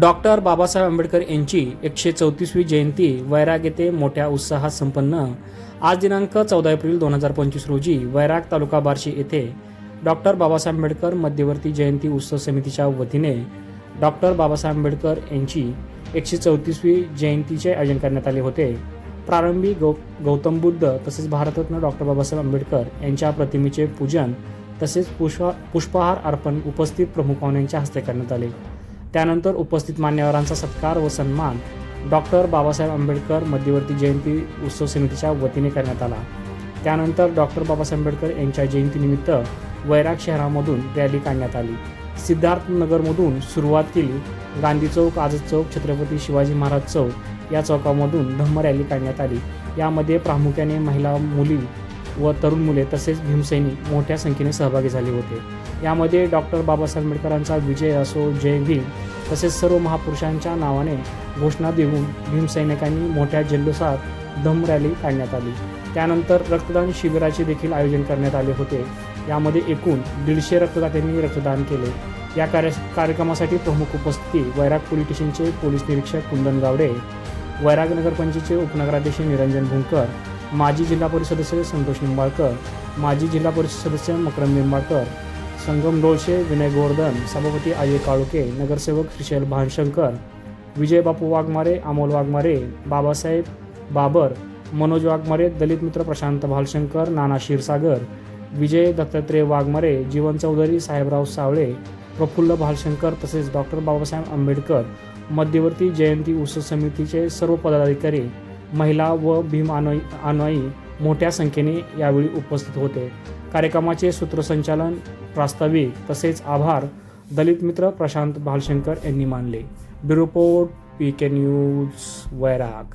Doctor Babasaheb Ambedkar यांची एकशे चौतीसवी जयंती वैराग येथे मोठ्या उत्साहात संपन्न. आज दिनांक चौदा एप्रिल दोन हजार पंचवीस रोजी वैराग तालुका बार्शी येथे डॉक्टर बाबासाहेब आंबेडकर मध्यवर्ती जयंती उत्सव समितीच्या वतीने डॉक्टर बाबासाहेब आंबेडकर यांची एकशे चौतीसवी जयंतीचे आयोजन करण्यात आले होते. प्रारंभी गौ गौतम बुद्ध तसेच भारतरत्न डॉक्टर बाबासाहेब आंबेडकर यांच्या प्रतिमेचे पूजन तसेच पुष्पा पुष्पहार अर्पण उपस्थित प्रमुख पाहुण्यांच्या हस्ते करण्यात आले. त्यानंतर उपस्थित मान्यवरांचा सत्कार व सन्मान डॉक्टर बाबासाहेब आंबेडकर मध्यवर्ती जयंती उत्सव समितीच्या वतीने करण्यात आला. त्यानंतर डॉक्टर बाबासाहेब आंबेडकर यांच्या जयंतीनिमित्त वैराग शहरामधून रॅली काढण्यात आली. सिद्धार्थनगरमधून सुरुवात केली. गांधी चौक आझाद चौक छत्रपती शिवाजी महाराज चौक या चौकामधून धम्म रॅली काढण्यात आली. यामध्ये प्रामुख्याने महिला मुली व तरुण मुले तसेच भीमसैनिक मोठ्या संख्येने सहभागी झाले होते. यामध्ये डॉक्टर बाबासाहेब आंबेडकरांचा विजय असो जय भीम तसेच सर्व महापुरुषांच्या नावाने घोषणा देऊन भीमसैनिकांनी मोठ्या जल्लोषात दम रॅली काढण्यात आली. त्यानंतर रक्तदान शिबिराचे देखील आयोजन करण्यात आले होते. यामध्ये एकूण दीडशे रक्तदात्यांनी रक्तदान केले. या कार्य कार्यक्रमासाठी प्रमुख उपस्थिती वैराग पोलीस स्टेशनचे पोलीस निरीक्षक कुंदन गावडे वैराग नगरपंचायतचे उपनगराध्यक्ष निरंजन भुंकर माजी जिल्हा परिषद सदस्य संतोष निंबाळकर माजी जिल्हा परिषद सदस्य मकरंद निंबाळकर संगम डोळशे विनय गोवर्धन सभापती अजय काळुके नगरसेवक श्रीशैल भानशंकर विजय बापू वाघमारे अमोल वाघमारे बाबासाहेब बाबर मनोज वाघमारे दलित मित्र प्रशांत भालशंकर नाना क्षीरसागर विजय दत्तात्रय वाघमारे जीवन चौधरी साहेबराव सावळे प्रफुल्ल भालशंकर तसेच डॉक्टर बाबासाहेब आंबेडकर मध्यवर्ती जयंती उत्सव समितीचे सर्व पदाधिकारी महिला व भीम अनुयायी अनुयायी मोठ्या संख्येने यावेळी उपस्थित होते. कार्यक्रमाचे सूत्रसंचालन प्रास्ताविक तसेच आभार दलित मित्र प्रशांत भालशंकर यांनी मानले. Bureau report P K news Vairag.